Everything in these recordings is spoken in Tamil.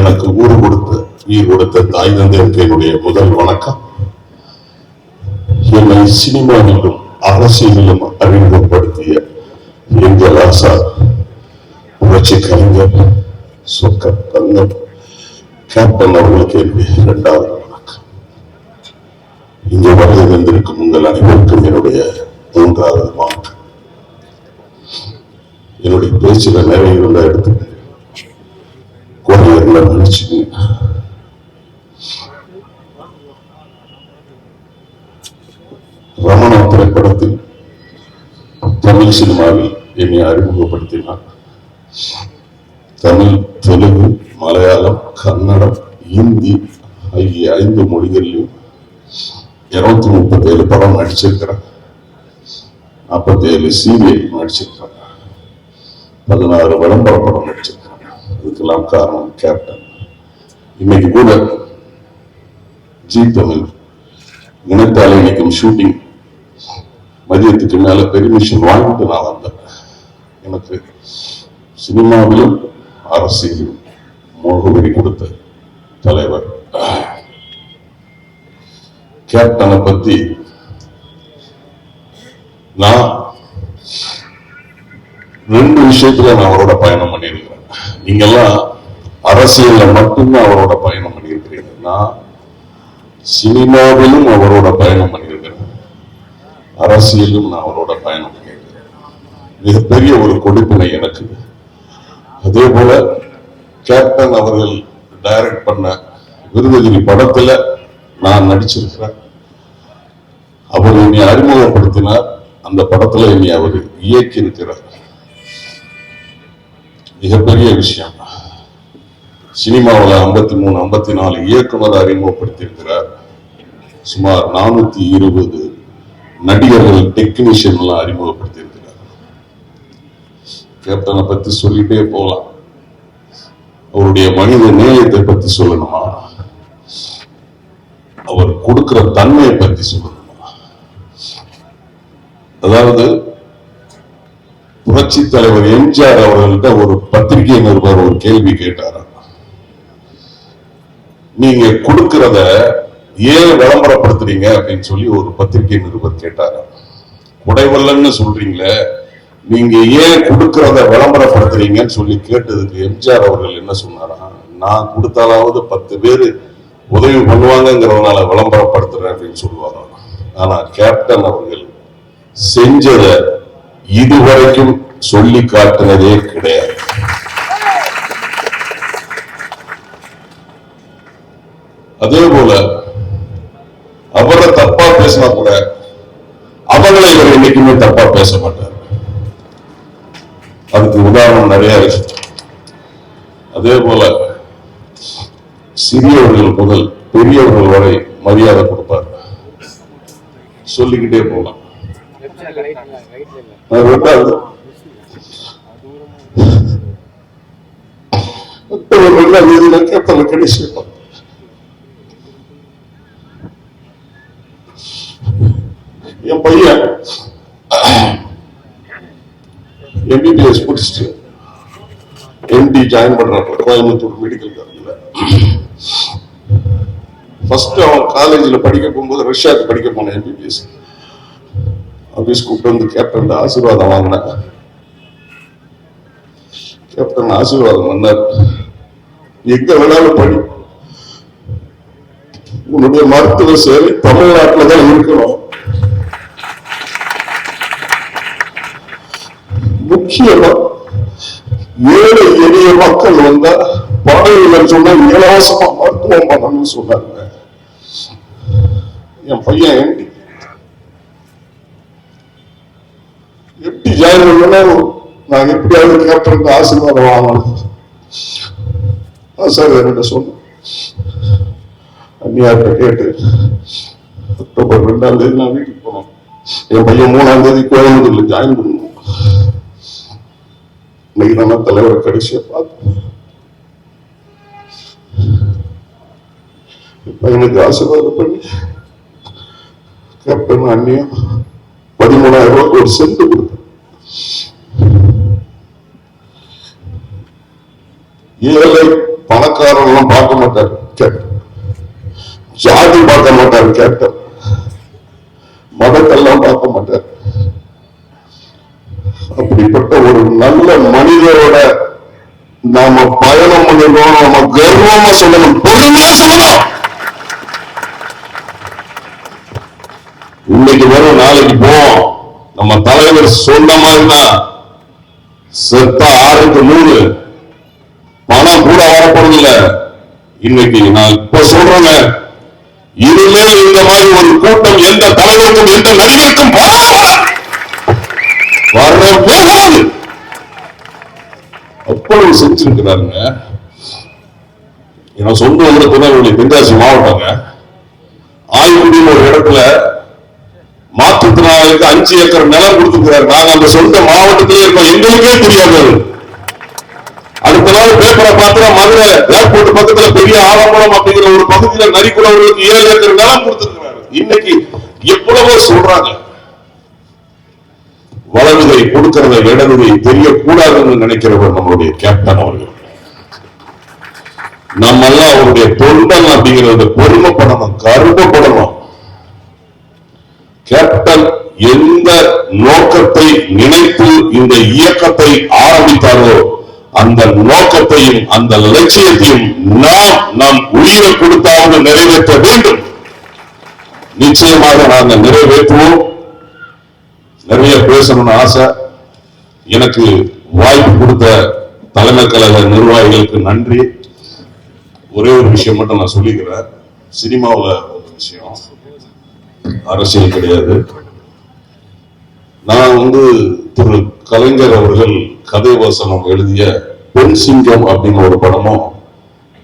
எனக்கு ஊர் கொடுத்த உயிர் கொடுத்த தாய் தந்தையருக்கு என்னுடைய முதல் வணக்கம். என்னை சினிமாவிலும் அரசியலிலும் அறிமுகப்படுத்திய எங்கள் ஆசா புரட்சி கலைஞர் சொக்க தங்கம். கேப்டன் அவர்களுக்கு என்னுடைய இரண்டாவது வணக்கம். இங்கே வருகை தந்திருக்கும் உங்கள் அனைவருக்கும் என்னுடைய மூன்றாவது வணக்கம் என்னுடைய பேச்சுல நிறைய இருந்தால் எடுத்துக்கங்க கோடையர்ல நினைச்சுக்கங்க ரமணா திரைப்படத்தில் தமிழ் சினிமாவில் என்னை அறிமுகப்படுத்தினார். தமிழ் தெலுங்கு மலையாளம் கன்னடம் இந்தி ஆகிய ஐந்து மொழிகளிலும் இருநூத்தி முப்பத்தி ஏழு படம் நடிச்சிருக்கிறேன் நாற்பத்தி ஏழு சீரியல் நடிச்சிருக்கிறேன் பதினாறு விளம்பர படம் நடிச்சிருக்கிறேன் இதுக்கெல்லாம் காரணம் கேப்டன். இன்னைக்கு கூட ஜி தமிழ் நினைத்தாலே இன்னைக்கும் ஷூட்டிங் மதியத்துக்கு மேல பெர்மிஷன் வாங்கிட்டு நான் வந்தேன். எனக்கு சினிமாவிலும் அரசியலும் முகவரி கொடுத்த தலைவர். கேப்டனை பத்தி நான் ரெண்டு விஷயத்துல நான் அவரோட பயணம் பண்ணியிருந்தேன் நீங்கெல்லாம் அரசியல்ல மட்டும்தான் அவரோட பயணம் பண்ணியிருக்கிறீங்க நான் சினிமாவிலும் அவரோட பயணம் பண்ணியிருக்கிறேன். அரசியலும் நான் அவரோட பயணம் பண்ணியிருக்கிறேன். மிகப்பெரிய ஒரு கொடுப்பினை எனக்கு. அதே போல கேப்டன் அவர்கள் டைரக்ட் பண்ண விருதுகிரி படத்துல நான் நடிச்சிருக்கிறேன். அவர் என்னை அறிமுகப்படுத்தினார். அந்த படத்துல என்னை அவர் இயக்கி இருக்கிறார் மிகப்பெரிய விஷயம். சினிமாவில் ஐம்பத்தி மூணு ஐம்பத்தி நாலு இயக்குனர் அறிமுகப்படுத்தியிருக்கிறார். சுமார் நானூத்தி இருபது நடிகர்கள் டெக்னீஷியன் எல்லாம் அறிமுகப்படுத்தியிருக்கிறார். கேப்டனை பத்தி சொல்லிட்டே போலாம் அவருடைய மனித நேயத்தை பத்தி சொல்லணுமா? அவர் கொடுக்கிற தன்மையை பத்தி சொல்லணுமா? அதாவது புரட்சி தலைவர் எம்ஜிஆர் அவர்கள்ட்ட ஒரு பத்திரிகை நிருபர் ஒரு கேள்வி கேட்டாராம். நீங்க கொடுக்கறத ஏன் விளம்பரப்படுத்துறீங்க அப்படின்னு சொல்லி ஒரு பத்திரிகை நிருபர் கேட்டாராம். குடைவல்லன்னு சொல்றீங்களே நீங்க ஏன் கொடுக்கறத விளம்பரப்படுத்துறீங்கன்னு சொல்லி கேட்டதுக்கு எம்ஜிஆர் அவர்கள் என்ன சொன்னாராம்? நான் கொடுத்தாலாவது பத்து பேர் உதவி பண்ணுவாங்கிறதுனால விளம்பரப்படுத்துறேன் அப்படின்னு சொல்லுவாராம். ஆனா கேப்டன் அவர்கள் செஞ்சதை இதுவரைக்கும் சொல்லி காட்டினதே கிடையாது. அதே போல அவரை தப்பா பேசினா கூட அவங்களை இவர் என்னைக்குமே தப்பா பேச மாட்டார். அதுக்கு உதாரணம் நிறைய இருக்கு. அதே போல சிறியவர்கள் முதல் பெரியவர்கள் வரை மரியாதை கொடுப்பார். சொல்லிக்கிட்டே போகலாம். அது ரெண்டாவது ரெண்டாம் தேதியில கடைசி என் பையன் எம்பிபிஎஸ் முடிச்சுட்டு எம்டி ஜாயின் பண்றப்ப கோயம்புத்தூர் மெடிக்கல் காலேஜ்ல ஃபர்ஸ்ட் அவன் காலேஜ்ல படிக்க போகும்போது ரஷ்யாவுக்கு படிக்க போனேன் எம்பிபிஎஸ் அப்படி கூப்பிட்டு வந்து கேப்டன் ஆசீர்வாதம் வாங்கினேன் கேப்டன் ஆசீர்வாதம் வந்தார் எங்க வேணாலும் படி உன்னுடைய மருத்துவ சேவை தமிழ்நாட்டில் தான் இருக்கணும் முக்கியமா ஏழை எளிய மக்கள் வந்தா பாடல்கள் சொன்னா இலவசமா மருத்துவம் பண்ணணும்னு சொன்னாங்க என் பையன் எம்டி ஜாயின் நான் எப்படியாவது கேப்டனுக்கு ஆசீர்வாதம் வாங்கணும். சார் சொன்னேன் அந்நியார்கிட்ட கேட்டு. அக்டோபர் ரெண்டாம் தேதி நான் வீட்டுக்கு போனோம் என் பையன் மூணாம் தேதி கோயம்புத்தூர்ல ஜாயின் பண்ணணும். இன்னைக்கு நம்ம தலைவரை கடைசியா பார்த்தோம் பையனுக்கு ஆசீர்வாதம் பண்ணி. கேப்டன் அண்ணியும் பதிமூணாயிரம் ரூபாய்க்கு ஒரு சென்ட் கொடுத்து ஏழை பணக்காரன் எல்லாம் பார்க்க மாட்டார் கேப்டன் ஜாதி பார்க்க மாட்டார் கேப்டன் மதத்தெல்லாம் பார்க்க மாட்டார். அப்படிப்பட்ட ஒரு நல்ல மனிதரோட நாம பயணம் பண்ணிருக்கோம் நம்ம கர்வமா சொல்லணும் பொறுமையா சொல்லணும். இன்னைக்கு வரும் நாளைக்கு போவோம். நம்ம தலைவர் சொன்ன மாதிரிதான். செத்த ஆறுக்கு நூறு. பணம் இல்ல இன்னைக்கு நான் இப்ப சொல்றேங்க. இனிமே இந்த மாதிரி ஒரு கூட்டம் எந்த தலைவருக்கும் எந்த நடிகருக்கும் வராது. வரவே அவ்வளவு செஞ்சிருக்கிறாருங்க. என் சொந்த ஊர் திருநெல்வேலி தென்காசி மாவட்டங்க. ஆய்வுடின்னு ஒரு இடத்துல மாற்றுத்திறனாளிக்கு அஞ்சு ஏக்கர் நிலம் கொடுத்துருக்கிறார். நாங்க அந்த சொந்த மாவட்டத்திலே இருக்கோம். எங்களுக்கே தெரியாது அடுத்த நாள் பேப்பரை பார்த்தா மதுரை ஏர்போர்ட் பக்கத்துல பெரிய ஆலங்குளம் அப்படிங்கிற ஒரு பகுதியில நரிக்குறவர்களுக்கு ஏழு ஏக்கர் நிலம் கொடுத்திருக்கிறாரு. இன்னைக்கு எவ்வளவோ சொல்றாங்க. வலதுகை கொடுக்கிறத இடதுகை தெரியக்கூடாதுன்னு நினைக்கிறவர் நம்மளுடைய கேப்டன் அவர்கள். நம்ம எல்லாம் அவருடைய தொண்டன் அப்படிங்கறத பெருமைப்படணும் கருமப்படணும். கேப்டன் எந்த நோக்கத்தை நினைத்து இந்த இயக்கத்தை ஆரம்பித்தாரோ அந்த நோக்கத்தையும் அந்த லட்சியத்தையும் நாம் நம் உயிரை கொடுத்தாவது நிறைவேற்ற வேண்டும். நிச்சயமாக நாங்கள் நிறைவேற்றுவோம். நிறைய பேசணும்னு ஆசை. எனக்கு வாய்ப்பு கொடுத்த தலைமை கழக நிர்வாகிகளுக்கு நன்றி. ஒரே ஒரு விஷயம் மட்டும் நான் சொல்லிக்கிறேன். சினிமாவில் ஒரு விஷயம். அரசியல் கிடையாது. நான் வந்து திரு கலைஞர் அவர்கள் கதை வசனம் எழுதிய பெண் சிங்கம் அப்படிங்கிற ஒரு படமும்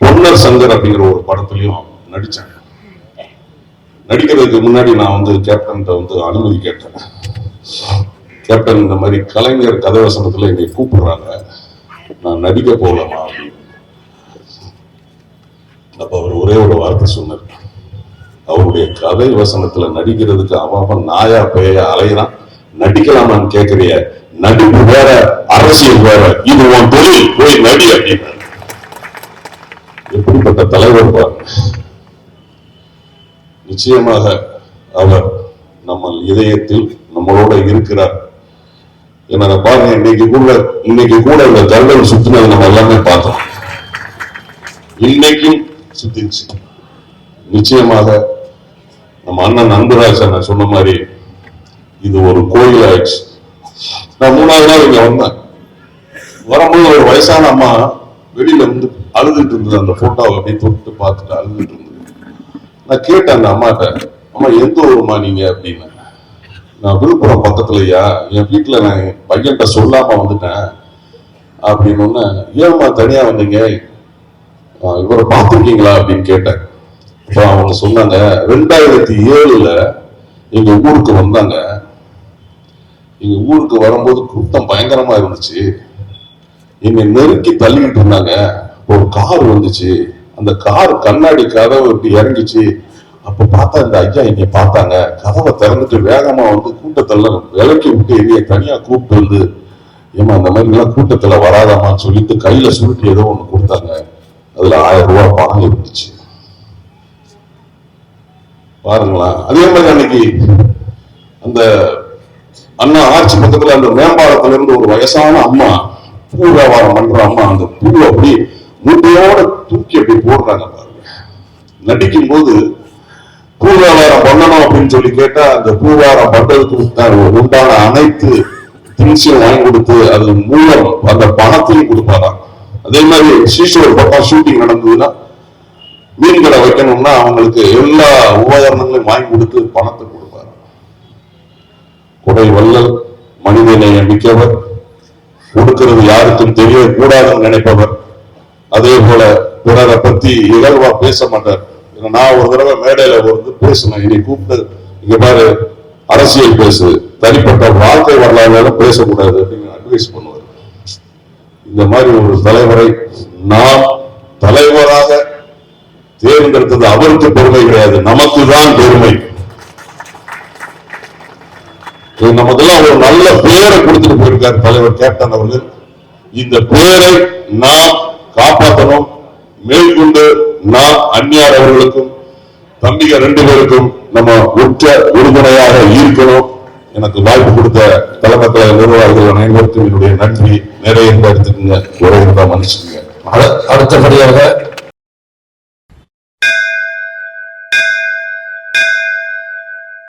பொன்னர் சங்கர் அப்படிங்கிற ஒரு படத்துலையும் நடித்தேன் நடிக்கிறதுக்கு முன்னாடி நான் வந்து கேப்டன்கிட்ட வந்து அனுமதி கேட்டேன். கேப்டன் இந்த மாதிரி கலைஞர் கதை வசனத்துல என்னை கூப்பிடுறாங்க. நான் நடிக்க போகலாமா அப்படின்னு. அப்ப அவர் ஒரே ஒரு வார்த்தை சொன்னார். அவருடைய கதை வசனத்துல நடிக்கிறதுக்கு அவன் அவன் நாயா பேய அலையிறான். நடிக்கலாமான்னு கேக்குறிய நடிப்பு வேற. அரசியல் வேற. இது உன் தொழில். போய் நடி அப்படின்னா. எப்படிப்பட்ட தலைவர் நிச்சயமாக அவர் நம்ம இதயத்தில் நம்மளோட இருக்கிறார். என்ன பாருங்க இன்னைக்கு கூட இன்னைக்கு கூட இந்த கருடல் சுத்தினது நம்ம எல்லாமே பார்த்தோம். இன்னைக்கும் சுத்திச்சு நிச்சயமாக நம்ம அண்ணன் அன்புராஜ் அண்ணன் சொன்ன மாதிரி இது ஒரு கோயில் ஆயிடுச்சு நான் மூணாவது நாள் இங்க வந்தேன். வரும்போது ஒரு வயசான அம்மா வெளியில வந்து அழுதுட்டு இருந்தது. அந்த போட்டோவை அப்படியே தொட்டு பார்த்துட்டு அழுதுட்டு இருந்தது. நான் கேட்டேன் அந்த அம்மாட்ட அம்மா எந்த ஊருமா நீங்க? அப்படின்னு. நான் விழுப்புரம் பக்கத்துலயா என் வீட்டுல நான் பையன்கிட்ட சொல்லாம வந்துட்டேன். அப்படின்னு ஒன்னு ஏம்மா தனியா வந்தீங்க? இவரை பார்த்துருக்கீங்களா? அப்படின்னு கேட்டேன். அப்ப அவங்க சொன்னாங்க ரெண்டாயிரத்தி ஏழுல எங்க ஊருக்கு வந்தாங்க. எங்க ஊருக்கு வரும்போது கூட்டம் பயங்கரமா இருந்துச்சு. என்னை நெருக்கி தள்ளிக்கிட்டு இருந்தாங்க. ஒரு கார் வந்துச்சு. அந்த கார் கண்ணாடி கதவை இப்படி இறங்கிச்சு. அப்ப பார்த்தா இந்த ஐயா என்னை பார்த்தாங்க. கதவை திறந்துட்டு வேகமா வந்து கூட்டத்தில் விலக்கி விட்டு என்னைய தனியா கூப்பிட்டு வந்து ஏமா அந்த மாதிரி எல்லாம் கூட்டத்துல வராதாமான்னு சொல்லிட்டு கையில சுருட்டி ஏதோ ஒண்ணு கொடுத்தாங்க. அதுல ஆயிரம் ரூபாய் பணம் இருந்துச்சு. பாருங்களா அதே மாதிரி அன்னைக்கு அந்த அண்ணா ஆட்சி பக்கத்துல அந்த மேம்பாலத்துல இருந்து ஒரு வயசான அம்மா பூ வியாபாரம் பண்ற அம்மா அந்த பூ அப்படி முட்டையோட தூக்கி அப்படி போடுறாங்க பாருங்க. நடிக்கும் போது பூ வியாபாரம் பண்ணணும் அப்படின்னு சொல்லி கேட்டா அந்த பூ வியாபாரம் பண்றதுக்கு உண்டான- அனைத்து திங்ஸையும் வாங்கி கொடுத்து அது மூலம் அந்த பணத்தையும் கொடுப்பாராம். அதே மாதிரி ஸ்ரீஸ்வர் பக்கம் ஷூட்டிங் நடந்ததுன்னா மீன் கடை வைக்கணும்னா அவங்களுக்கு எல்லா உபகரணங்களையும் வாங்கி கொடுத்து பணத்தை கொடுப்பாரு குடை வல்லல் மனிதநேயம் மிக்கவர் கொடுக்கிறது யாருக்கும் தெரியக்கூடாதுன்னு நினைப்பவர். அதே போல பிறரை பத்தி இகழ்வா பேச மாட்டார். நான் ஒரு தடவை மேடையில வந்து பேசினேன். இனி கூப்பிட்டு இங்க பாரு அரசியல் பேசு. தனிப்பட்ட வாழ்க்கை வரலாறு பேசக்கூடாது அப்படின்னு அட்வைஸ் பண்ணுவார் இந்த மாதிரி ஒரு தலைவரை நாம் தலைவராக தேர்ந்தெடுத்தது அவருக்கு பெருமை கிடையாது. நமக்கு தான் பெருமை நமது பெயரை பேரை கொடுத்துட்டு போயிருக்கார் தலைவர் கேப்டன் அவர்கள். இந்த பேரை நாம் காப்பாற்றணும். மேற்கொண்டு நான் அந்நியார் அவர்களுக்கும் தம்பிக ரெண்டு பேருக்கும் நம்ம உற்ற உறுதுணையாக ஈர்க்கணும் எனக்கு வாய்ப்பு கொடுத்த தலைமை நிர்வாகிகள் அனைவருக்கும் என்னுடைய நன்றி. நிறைய எடுத்துக்கோங்க. எடுத்துக்கங்க குறை இருந்தா மன்னிச்சுக்கங்க. அடுத்தபடியாக